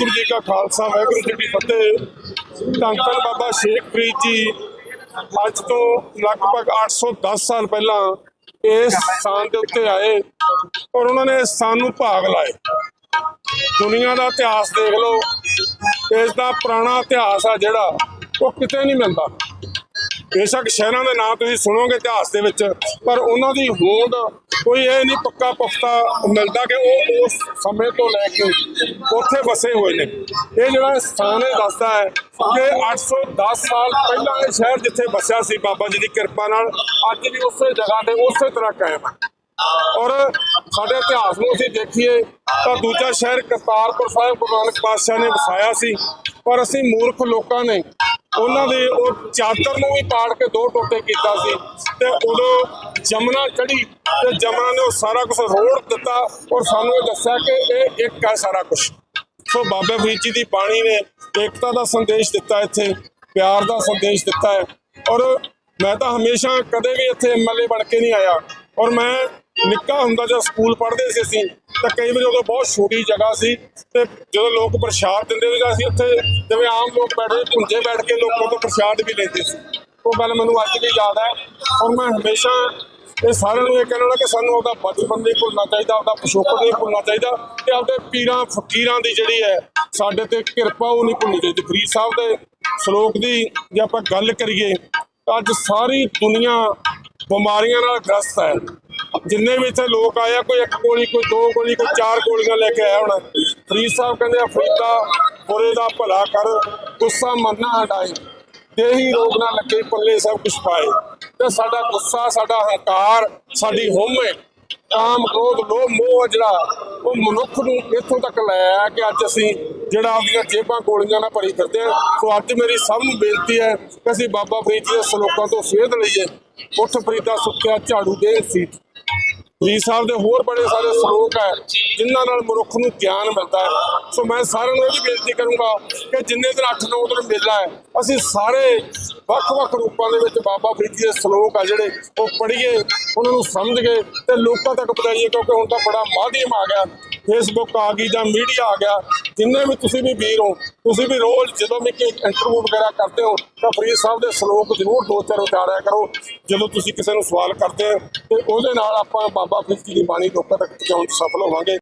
ਵਾਹਿਗੁਰੂ ਜੀ ਕਾ ਖਾਲਸਾ, ਵਾਹਿਗੁਰੂ ਜੀ ਕੀ ਫਤਿਹ। ਧੰਨ ਧੰਨ ਬਾਬਾ ਸ਼ੇਖ ਫਰੀਦ ਜੀ। ਅੱਜ ਤੋਂ ਲਗਭਗ 810 ਸਾਲ ਪਹਿਲਾਂ ਇਸ ਸਥਾਨ ਦੇ ਉੱਤੇ ਆਏ ਔਰ ਉਹਨਾਂ ਨੇ ਇਸ ਸਥਾਨ ਨੂੰ ਭਾਗ ਲਾਏ। ਦੁਨੀਆ ਦਾ ਇਤਿਹਾਸ ਦੇਖ ਲਓ, ਇਸ ਦਾ ਪੁਰਾਣਾ ਇਤਿਹਾਸ ਆ ਜਿਹੜਾ, ਉਹ ਕਿਤੇ ਨਹੀਂ ਮਿਲਦਾ। ਬੇਸ਼ੱਕ ਸ਼ਹਿਰਾਂ ਦੇ ਨਾਂ ਤੁਸੀਂ ਸੁਣੋਗੇ ਇਤਿਹਾਸ ਦੇ ਵਿੱਚ, ਪਰ ਉਹਨਾਂ ਦੀ ਹੋਂਦ ਕੋਈ ਇਹ ਨਹੀਂ ਪੱਕਾ ਪੁਖਤਾ ਮਿਲਦਾ ਕਿ ਉਹ ਉਸ ਸਮੇਂ ਤੋਂ ਲੈ ਕੇ ਉੱਥੇ ਵਸੇ ਹੋਏ ਨੇ। ਇਹ ਜਿਹੜਾ ਸਥਾਨ ਇਹ ਦੱਸਦਾ ਹੈ ਕਿ 810 ਸਾਲ ਪਹਿਲਾਂ ਇਹ ਸ਼ਹਿਰ ਜਿੱਥੇ ਵਸਿਆ ਸੀ ਬਾਬਾ ਜੀ ਦੀ ਕਿਰਪਾ ਨਾਲ, ਅੱਜ ਵੀ ਉਸੇ ਜਗ੍ਹਾ ਤੇ ਉਸੇ ਤਰ੍ਹਾਂ ਕਾਇਮ ਹੈ। ਔਰ ਸਾਡੇ ਇਤਿਹਾਸ ਨੂੰ ਅਸੀਂ ਦੇਖੀਏ ਤਾਂ ਦੂਜਾ ਸ਼ਹਿਰ ਕਰਤਾਰਪੁਰ ਸਾਹਿਬ ਗੁਰੂ ਨਾਨਕ ਪਾਤਸ਼ਾਹ ਨੇ ਵਸਾਇਆ ਸੀ। ਪਰ ਅਸੀਂ ਮੂਰਖ ਲੋਕਾਂ ਨੇ ਉਹਨਾਂ ਦੇ ਉਹ ਚਾਦਰ ਨੂੰ ਵੀ ਪਾੜ ਕੇ ਦੋ ਟੋਟੇ ਕੀਤਾ ਸੀ ਤੇ ਉਦੋਂ ਜਮਨਾ ਚੜੀ ਤੇ ਜਮਨਾ ਨੇ ਉਹ ਸਾਰਾ ਕੁਝ ਰੋੜ ਦਿੱਤਾ ਔਰ ਸਾਨੂੰ ਇਹ ਦੱਸਿਆ ਕਿ ਇਹ ਇੱਕ ਹੈ ਸਾਰਾ ਕੁਝ ਸੋ ਬਾਬੇ ਫਰੀਦ ਜੀ ਦੀ ਬਾਣੀ ਨੇ ਏਕਤਾ ਦਾ ਸੰਦੇਸ਼ ਦਿੱਤਾ ਇੱਥੇ, ਪਿਆਰ ਦਾ ਸੰਦੇਸ਼ ਦਿੱਤਾ ਹੈ। ਔਰ ਮੈਂ ਤਾਂ ਹਮੇਸ਼ਾ ਕਦੇ ਵੀ ਇੱਥੇ ਐਮਐਲਏ ਬਣ ਕੇ ਨਹੀਂ ਆਇਆ। ਔਰ ਮੈਂ ਨਿੱਕਾ ਹੁੰਦਾ ਜਦ ਸਕੂਲ ਪੜ੍ਹਦੇ ਸੀ ਅਸੀਂ ਤਾਂ ਕਈ ਵਾਰ ਉਦੋਂ ਬਹੁਤ ਛੋਟੀ ਜਗ੍ਹਾ ਸੀ ਤੇ ਜਦੋਂ ਲੋਕ ਪ੍ਰਸ਼ਾਦ ਦਿੰਦੇ ਸੀ ਅਸੀਂ ਉੱਥੇ ਜਿਵੇਂ ਆਮ ਲੋਕ ਬੈਠੇ ਭੁੰਜੇ ਬੈਠ ਕੇ ਲੋਕਾਂ ਤੋਂ ਪ੍ਰਸ਼ਾਦ ਵੀ ਲੈਂਦੇ ਸੀ। ਉਹ ਗੱਲ ਮੈਨੂੰ ਅੱਜ ਵੀ ਯਾਦ ਹੈ ਔਰ ਮੈਂ ਹਮੇਸ਼ਾ ਇਹ ਸਾਰਿਆਂ ਨੂੰ ਇਹ ਕਹਿਣਾ ਕਿ ਸਾਨੂੰ ਆਪਦਾ ਬਚਪਨ ਨਹੀਂ ਭੁੱਲਣਾ ਚਾਹੀਦਾ, ਆਪਦਾ ਪਿਛੋਕੜ ਨਹੀਂ ਭੁੱਲਣਾ ਚਾਹੀਦਾ ਤੇ ਆਪਦੇ ਪੀਰਾਂ, ਫਕੀਰਾਂ ਦੀ ਜਿਹੜੀ ਹੈ, ਸਾਡੇ ਤੇ ਕਿਰਪਾ ਉਹ ਨਹੀਂ ਭੁੱਲਣੀ ਚਾਹੀਦੀ। ਫਰੀਦ ਸਾਹਿਬ ਦੇ ਸ਼ਲੋਕ ਦੀ ਜੇ ਆਪਾਂ ਗੱਲ ਕਰੀਏ, ਤਾਂ ਅੱਜ ਸਾਰੀ ਦੁਨੀਆ ਬਿਮਾਰੀਆਂ ਨਾਲ ਗ੍ਰਸਤ ਹੈ। ਜਿੰਨੇ ਵੀ ਇੱਥੇ ਲੋਕ ਆਏ ਆ, ਕੋਈ ਇੱਕ ਗੋਲੀ, ਕੋਈ ਦੋ ਗੋਲੀ, ਕੋਈ ਚਾਰ ਗੋਲੀਆਂ ਲੈ ਕੇ ਆਇਆ ਹੋਣਾ। ਫਰੀਦ ਸਾਹਿਬ ਕਹਿੰਦੇ ਆ, ਫਰੀਦਾ, ਬੁਰੇ ਦਾ ਭਲਾ ਕਰ, ਗੁੱਸਾ ਮੰਨਾ ਹਟਾਏ। ਦੇਹੀ ਰੋਗ ਨਾ ਲੱਗੇ, ਪੱਲੇ ਸਭ ਕੁਛ ਪਾਏ। ਤੇ ਸਾਡਾ ਗੁੱਸਾ, ਸਾਡਾ ਹੰਕਾਰ, ਸਾਡੀ ਹਉਮੈ ਕਾਮ ਕ੍ਰੋਧ, ਲੋਭ, ਮੋਹ ਜਿਹੜਾ, ਉਹ ਮਨੁੱਖ ਨੂੰ ਇੱਥੋਂ ਤੱਕ ਲੈ ਆਇਆ ਕਿ ਅੱਜ ਅਸੀਂ ਜਿਹੜਾ ਆਪਣੀਆਂ ਜੇਬਾਂ ਗੋਲੀਆਂ ਨਾਲ ਭਰੀ ਫਿਰਦੇ ਹਾਂ ਸੋ ਅੱਜ ਮੇਰੀ ਸਭ ਨੂੰ ਬੇਨਤੀ ਹੈ ਕਿ ਅਸੀਂ ਬਾਬਾ ਫਰੀਦ ਜੀ ਦੇ ਸਲੋਕਾਂ ਤੋਂ ਸੇਧ ਲਈਏ। ਉੱਠ ਫਰੀਦਾ ਸੁੱਕਿਆ ਝਾੜੂ ਦੇ ਸੀ ਜੀ ਸਾਹਿਬ ਦੇ ਹੋਰ ਬੜੇ ਸਾਰੇ ਸ਼ਲੋਕ ਹੈ ਜਿਨ੍ਹਾਂ ਨਾਲ ਮਨੁੱਖ ਨੂੰ ਗਿਆਨ ਮਿਲਦਾ ਹੈ। ਸੋ ਮੈਂ ਸਾਰਿਆਂ ਨੂੰ ਇਹ ਵੀ ਬੇਨਤੀ ਕਰੂੰਗਾ ਕਿ ਜਿੰਨੇ ਦਿਨ 8-9 ਦਿਨ ਮੇਲਾ ਹੈ ਅਸੀਂ ਸਾਰੇ ਵੱਖ-ਵੱਖ ਰੂਪਾਂ ਦੇ ਵਿੱਚ ਬਾਬਾ ਫਰੀਦ ਦੇ ਸ਼ਲੋਕ ਆ ਜਿਹੜੇ ਉਹ ਪੜ੍ਹੀਏ ਉਹਨਾਂ ਨੂੰ ਸਮਝ ਕੇ ਤੇ ਲੋਕਾਂ ਤੱਕ ਪਹੁੰਚਾਈਏ ਕਿਉਂਕਿ ਹੁਣ ਤਾਂ ਬੜਾ ਮਾਧਿਅਮ ਆ ਗਿਆ। ਫੇਸਬੁੱਕ ਆ ਗਈ ਜਾਂ ਮੀਡੀਆ ਆ ਗਿਆ, ਜਿੰਨੇ ਵੀ ਤੁਸੀਂ ਵੀ ਵੀਰ ਹੋ, ਤੁਸੀਂ ਵੀ ਰੋਜ਼ ਜਦੋਂ ਵੀ ਕੋਈ ਇੰਟਰਵਿਊ ਵਗੈਰਾ ਕਰਦੇ ਹੋ, ਤਾਂ ਫਰੀਦ ਸਾਹਿਬ ਦੇ ਸ਼ਲੋਕ ਜ਼ਰੂਰ ਦੋ ਚਾਰ ਉਚਾਰਿਆ ਕਰੋ, ਜਦੋਂ ਤੁਸੀਂ ਕਿਸੇ ਨੂੰ ਸਵਾਲ ਕਰਦੇ ਹੋ, ਤੇ ਉਹਦੇ ਨਾਲ ਆਪਾਂ ਬਾਬਾ ਫਰੀਦ ਜੀ ਦੀ ਬਾਣੀ ਲੋਕਾਂ ਤੱਕ ਪਹੁੰਚਾਉਣ 'ਚ ਸਫਲ ਹੋਵਾਂਗੇ।